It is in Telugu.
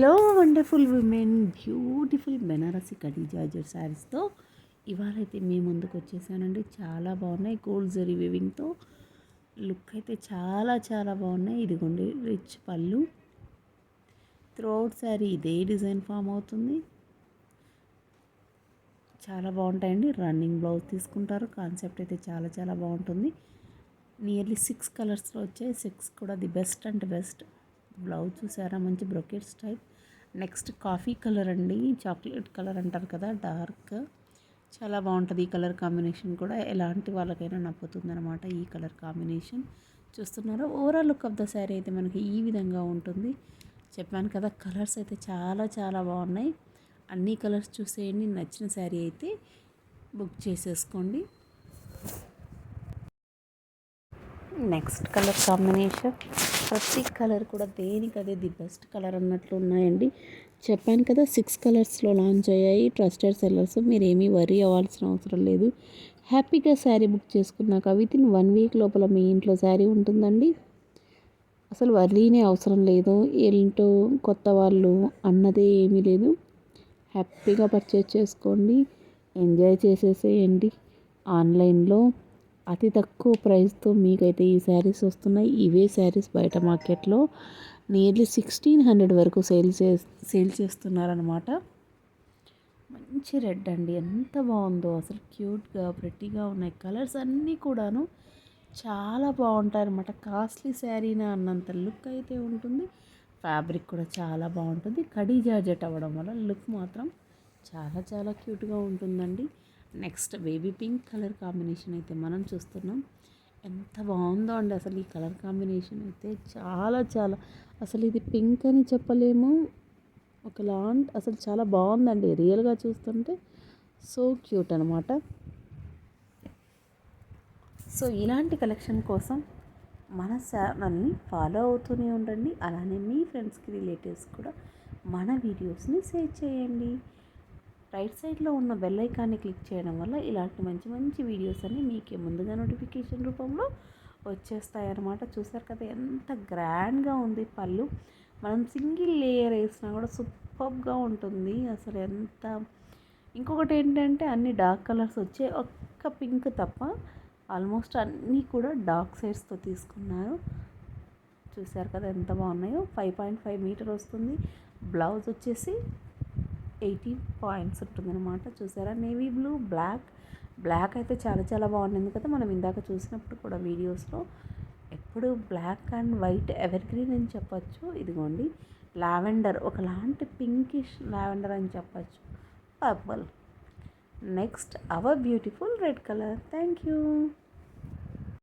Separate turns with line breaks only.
Hello wonderful women beautiful Benarasi khadi georgette శారీస్తో ఇవాళ అయితే మీ ముందుకు వచ్చేసానండి. చాలా బాగున్నాయి గోల్డ్ జరీ వివింగ్తో. లుక్ అయితే చాలా చాలా బాగున్నాయి. ఇదిగోండి రిచ్ పళ్ళు. త్రోట్ శారీ ఇదే డిజైన్ ఫామ్ అవుతుంది. చాలా బాగుంటాయండి. రన్నింగ్ బ్లౌజ్ తీసుకుంటారు. కాన్సెప్ట్ అయితే చాలా చాలా బాగుంటుంది. నియర్లీ సిక్స్ కలర్స్లో వచ్చాయి. సిక్స్ కూడా the best and best. Blouse చూసారా? మంచి brocade style. Next coffee colour అండి. చాక్లెట్ కలర్ అంటారు కదా డార్క్. చాలా బాగుంటుంది ఈ కలర్ కాంబినేషన్ కూడా. ఎలాంటి వాళ్ళకైనా నప్పుతుంది అనమాట ఈ కలర్ కాంబినేషన్. చూస్తున్నారా? Overall look of the sari అయితే మనకి ఈ విధంగా ఉంటుంది. చెప్పాను కదా కలర్స్ అయితే చాలా చాలా బాగున్నాయి. అన్ని కలర్స్ చూసేయండి. నచ్చిన శారీ అయితే బుక్ చేసేసుకోండి. Next colour combination. ప్రతి కలర్ కూడా దేనికి అదే ది బెస్ట్ కలర్ అన్నట్లు ఉన్నాయండి. చెప్పాను కదా సిక్స్ కలర్స్లో లాంచ్ అయ్యాయి. ట్రస్టెడ్ సెల్లర్స్ మీరు ఏమీ వరీ అవ్వాల్సిన అవసరం లేదు. హ్యాపీగా శారీ బుక్ చేసుకున్నాక విత్ ఇన్ వన్ వీక్ లోపల మీ ఇంట్లో శారీ ఉంటుందండి. అసలు వర్లీనే అవసరం లేదు. ఏంటో కొత్త వాళ్ళు అన్నదే ఏమీ లేదు. హ్యాపీగా పర్చేజ్ చేసుకోండి. ఎంజాయ్ చేసేసేయండి. ఆన్లైన్లో అతి తక్కువ ప్రైస్తో మీకైతే ఈ శారీస్ వస్తున్నాయి. ఇవే శారీస్ బయట మార్కెట్లో నియర్లీ సిక్స్టీన్ హండ్రెడ్ వరకు సేల్ చే సేల్ చేస్తున్నారనమాట మంచి రెడ్ అండి. ఎంత బాగుందో. అసలు క్యూట్గా ప్రెట్టీగా ఉన్నాయి. కలర్స్ అన్నీ కూడాను చాలా బాగుంటాయి అనమాట కాస్ట్లీ శారీనా అన్నంత లుక్ అయితే ఉంటుంది. ఫ్యాబ్రిక్ కూడా చాలా బాగుంటుంది. కడీ జార్జెట్ అవ్వడం వల్ల లుక్ మాత్రం చాలా చాలా క్యూట్గా ఉంటుందండి. Next baby pink colour combination అయితే మనం చూస్తున్నాం. ఎంత బాగుందో అండి అసలు ఈ కలర్ కాంబినేషన్ అయితే. చాలా చాలా. అసలు ఇది పింక్ అని చెప్పలేము. ఒకలాంటి అసలు చాలా బాగుందండి. రియల్గా చూస్తుంటే సో క్యూట్ అనమాట సో ఇలాంటి కలెక్షన్ కోసం మన ఛానల్ని ఫాలో అవుతూనే ఉండండి. అలానే మీ ఫ్రెండ్స్కి రిలేటివ్స్ కూడా మన వీడియోస్ని షేర్ చేయండి. రైట్ సైడ్లో ఉన్న బెల్ ఐకాన్ని క్లిక్ చేయడం వల్ల ఇలాంటి మంచి మంచి వీడియోస్ అన్నీ మీకే ముందుగా నోటిఫికేషన్ రూపంలో వచ్చేస్తాయి అన్నమాట చూసారు కదా ఎంత గ్రాండ్గా ఉంది పళ్ళు. మనం సింగిల్ లేయర్ వేసినా కూడా సూపర్గా ఉంటుంది. అసలు ఎంత ఇంకొకటి ఏంటంటే అన్ని డార్క్ కలర్స్ వచ్చే ఒక్క పింక్ తప్ప ఆల్మోస్ట్ అన్నీ కూడా డార్క్ సైడ్స్తో తీసుకున్నారు. చూసారు కదా ఎంత బాగున్నాయో. ఫైవ్ పాయింట్ ఫైవ్ మీటర్ వస్తుంది. బ్లౌజ్ వచ్చేసి ఎయిటీ పాయింట్స్ ఉంటుందన్నమాట. చూసారా? Navy blue black. బ్లాక్ అయితే చాలా చాలా బాగుండింది కదా మనం ఇందాక చూసినప్పుడు కూడా వీడియోస్లో. ఎప్పుడు black and white evergreen అని చెప్పచ్చు. ఇదిగోండి. లావెండర్ ఒకలాంటి పింకిష్ లావెండర్ అని చెప్పచ్చు. Purple. Next our beautiful red colour. Thank you